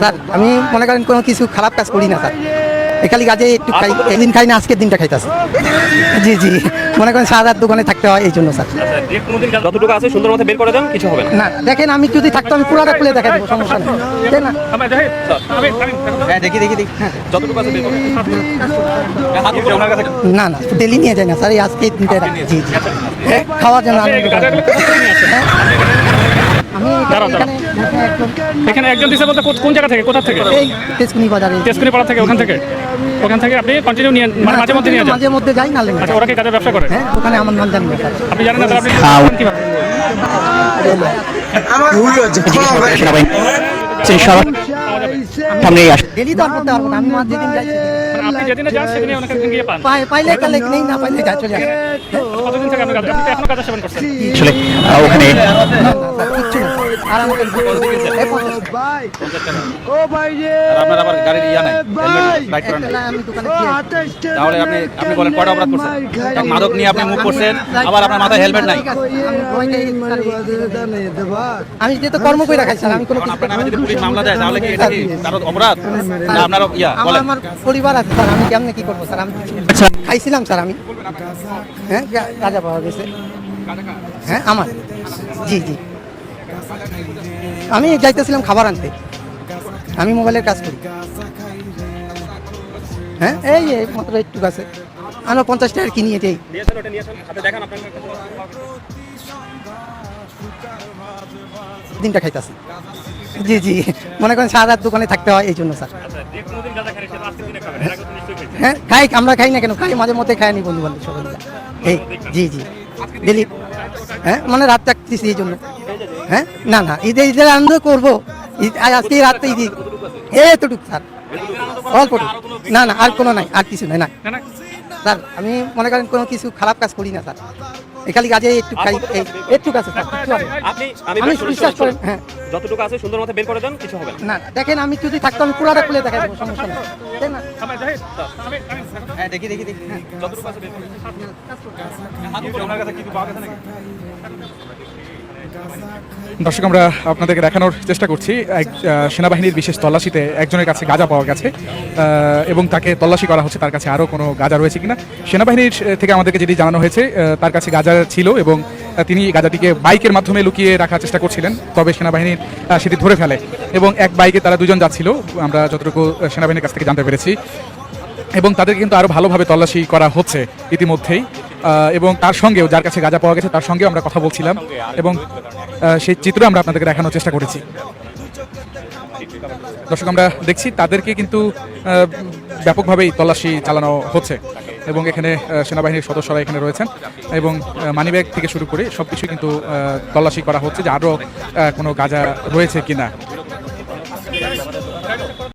Sir আমি মনে করেন কোনো কিছু খারাপ কাজ করি না স্যার। এখালি কাজে একটু খাই একদিন খাই না আজকের দিনটা খাইতেছে। জি জি। মনে করেন সারা রাত দোকানে থাকতে হয় এই জন্য স্যার। যতটুকু আছে সুন্দর মতো বের করে দেন কিছু হবে না। দেখেন আমি যদি থাকতো আমি পুরাটা খুলে দেখা দেবো সমস্যা নেই। তাই না? হ্যাঁ দেখি দেখি দেখি। যতটুকু আছে কাছে। না না ডেলি নিয়ে যায় না স্যার এই আজকে দিনটা। জি জি। হ্যাঁ, খাওয়ার জন্য। হ্যাঁ। আমি এখানে এখানে একজন দিছে বলতে কোন জায়গা থেকে? কোথা থেকে? এই তেজকুনি বাজারে। তেজকুনি পাড়া থেকে ওখান থেকে। ওখান থেকে আপনি কন্টিনিউ নিয়ে মানে মাঝে মধ্যে নিয়ে যান। মাঝে মধ্যে যাই না আচ্ছা ওরা কি কাজের ব্যবসা করে? হ্যাঁ ওখানে আমার নাম জানি আপনি জানেন না আপনি কীভাবে? সামনে ডেলি তো আর করতে পারব না আমি মাঝে দিন যাই। মানে আপনি যেদিনে যান সেদিনে ওনাকে গিয়ে পান। পাইলে তাহলে নেই না পাইলে যাই চলে আসে। কতদিন থেকে আপনি কাজ আপনি এখনও কাজ সেবন করছেন। আসলে ওখানে না, না, স্যার, কিচ্ছু না আর আমাকে এই পঞ্চাশ টাকা। আর আপনার আবার গাড়ির ইয়া নাই হেলমেট করেন আমি তাহলে আপনি আপনি বলেন কয়টা অপরাধ করছেন? মাদক নিয়ে আপনি মুভ করছেন আবার আপনার মাথায় হেলমেট নাই। আমি যেহেতু কর্ম করে রাখাই স্যার আমি কোনো কিছু আপনার নামে যদি পুলিশ মামলা দেয় তাহলে কি এটা কি কারও অপরাধ? না আপনার ইয়া আমার বলেন। আমার পরিবার আছে স্যার আমি কেমনে কি করব স্যার? আমি কিছু খাইছিলাম স্যার আমি। হ্যাঁ গাঁজা পাওয়া গেছে। হ্যাঁ আমার। জি জি। আমি যাইতেছিলাম খাবার আনতে। আমি মোবাইলের কাজ করি। হ্যাঁ এই এই মাত্র একটু আছে আমরা পঞ্চাশ টাকার দেখান আপনার দিনটা খাইতেছি। জি জি। মনে করেন সারা রাত দোকানে থাকতে হয় এই জন্য স্যার খাইছেন। হ্যাঁ খাই আমরা খাই না কেন? খাই মাঝে মধ্যে খাই নি বন্ধু বান্ধব সবাই এই জি জি। ডেলি। হ্যাঁ মানে রাত থাকতেছি এই জন্য হ্যাঁ? না না ঈদে ঈদের আনন্দ করব। আজকে রাতটা ঈদ। এতটুকু স্যার। অল্প না না আর কোনো নাই আর কিছু নাই না। স্যার আমি মনে করেন কোনো কিছু খারাপ কাজ করি না স্যার। এখালি কাজে একটু খাই একটু। আপনি আমি বিশ্বাস করেন হ্যাঁ। যতটুকু আছে সুন্দর মতো বের করে দেন কিছু হবে না। দেখেন আমি যদি থাকতো আমি পুরাটা খুলে দেখা দেবো সমস্যা নেই। হ্যাঁ দেখি দেখি দেখি যতটুকু আছে বের করে দর্শক, আমরা আপনাদেরকে দেখানোর চেষ্টা করছি। এক সেনাবাহিনীর বিশেষ তল্লাশিতে একজনের কাছে গাঁজা পাওয়া গেছে এবং তাকে তল্লাশি করা হচ্ছে। তার কাছে আরও কোনো গাঁজা রয়েছে কিনা? সেনাবাহিনীর থেকে আমাদেরকে যেটি জানানো হয়েছে তার কাছে গাঁজা ছিল এবং তিনি গাঁজাটিকে বাইকের মাধ্যমে লুকিয়ে রাখার চেষ্টা করছিলেন, তবে সেনাবাহিনীর সেটি ধরে ফেলে। এবং এক বাইকে তারা দুজন যাচ্ছিল। আমরা যতটুকু সেনাবাহিনীর কাছ থেকে জানতে পেরেছি। এবং তাদেরকে কিন্তু আরও ভালোভাবে তল্লাশি করা হচ্ছে ইতিমধ্যেই। এবং তার সঙ্গেও, যার কাছে গাঁজা পাওয়া গেছে, তার সঙ্গেও আমরা কথা বলছিলাম। এবং সেই চিত্র আমরা আপনাদেরকে দেখানোর চেষ্টা করেছি। দর্শক, আমরা দেখছি তাদেরকে কিন্তু ব্যাপকভাবেই তল্লাশি চালানো হচ্ছে। এবং এখানে সেনাবাহিনীর সদস্যরা এখানে রয়েছেন। এবং মানিব্যাগ থেকে শুরু করে সব কিছুই কিন্তু তল্লাশি করা হচ্ছে যে আরও কোনো গাঁজা রয়েছে কিনা।